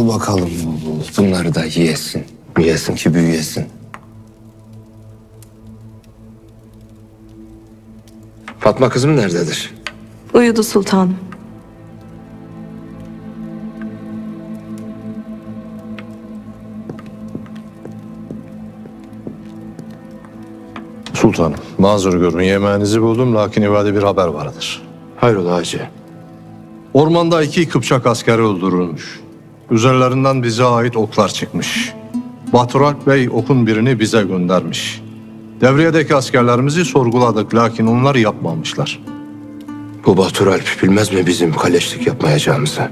Al bakalım bunları da yiyesin. Yiyesin ki büyüyesin. Fatma kızım nerededir? Uyudu sultanım. Sultanım, mazur görün yemeğinizi buldum lakin ibade bir haber vardır. Hayrola hacı? Ormanda iki Kıpçak askeri öldürülmüş. Üzerlerinden bize ait oklar çıkmış. Batırak Bey okun birini bize göndermiş. Devriyedeki askerlerimizi sorguladık lakin onlar yapmamışlar. Bu Batur Alp bilmez mi bizim kaleşlik yapmayacağımızı?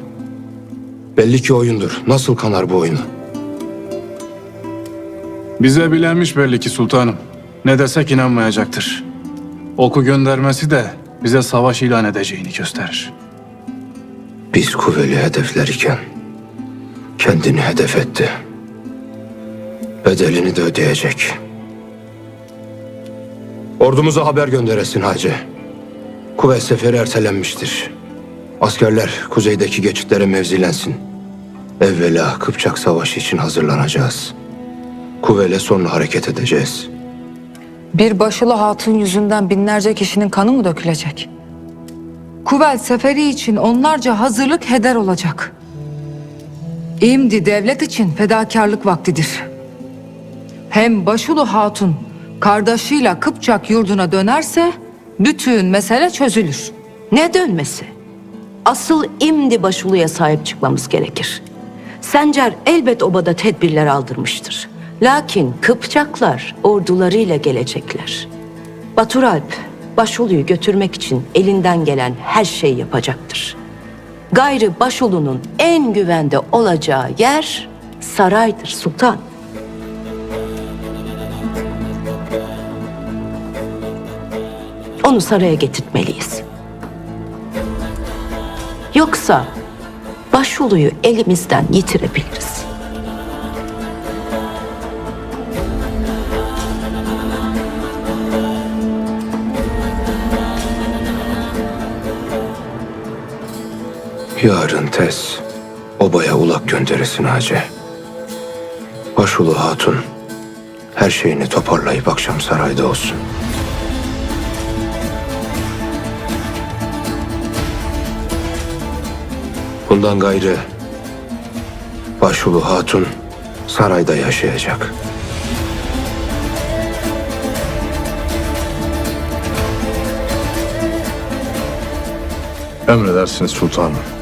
Belli ki oyundur. Nasıl kanar bu oyunu? Bize bilenmiş belli ki sultanım. Ne desek inanmayacaktır. Oku göndermesi de bize savaş ilan edeceğini gösterir. Biz kuvveli hedefler iken kendini hedef etti. Bedelini de ödeyecek. Ordumuza haber gönderesin hacı. Kuvvet seferi ertelenmiştir. Askerler kuzeydeki geçitlere mevzilensin. Evvela Kıpçak Savaşı için hazırlanacağız. Kuvvetle sonra hareket edeceğiz. Bir başılı hatun yüzünden binlerce kişinin kanı mı dökülecek? Kuvel seferi için onlarca hazırlık heder olacak. İmdi devlet için fedakarlık vaktidir. Hem Başulu Hatun kardeşiyle Kıpçak yurduna dönerse bütün mesele çözülür. Ne dönmesi? Asıl imdi başuluya sahip çıkmamız gerekir. Sencer elbet obada tedbirler aldırmıştır. Lakin Kıpçaklar ordularıyla gelecekler. Baturalp Başulu'yu götürmek için elinden gelen her şeyi yapacaktır. Gayrı Başulu'nun en güvende olacağı yer saraydır sultan. Onu saraya getirtmeliyiz. Yoksa Başulu'yu elimizden yitirebiliriz. Yarın tez obaya ulak gönderesin hacı. Başulu hatun her şeyini toparlayıp akşam sarayda olsun. Bundan gayrı Başulu hatun sarayda yaşayacak. Emredersiniz sultanım.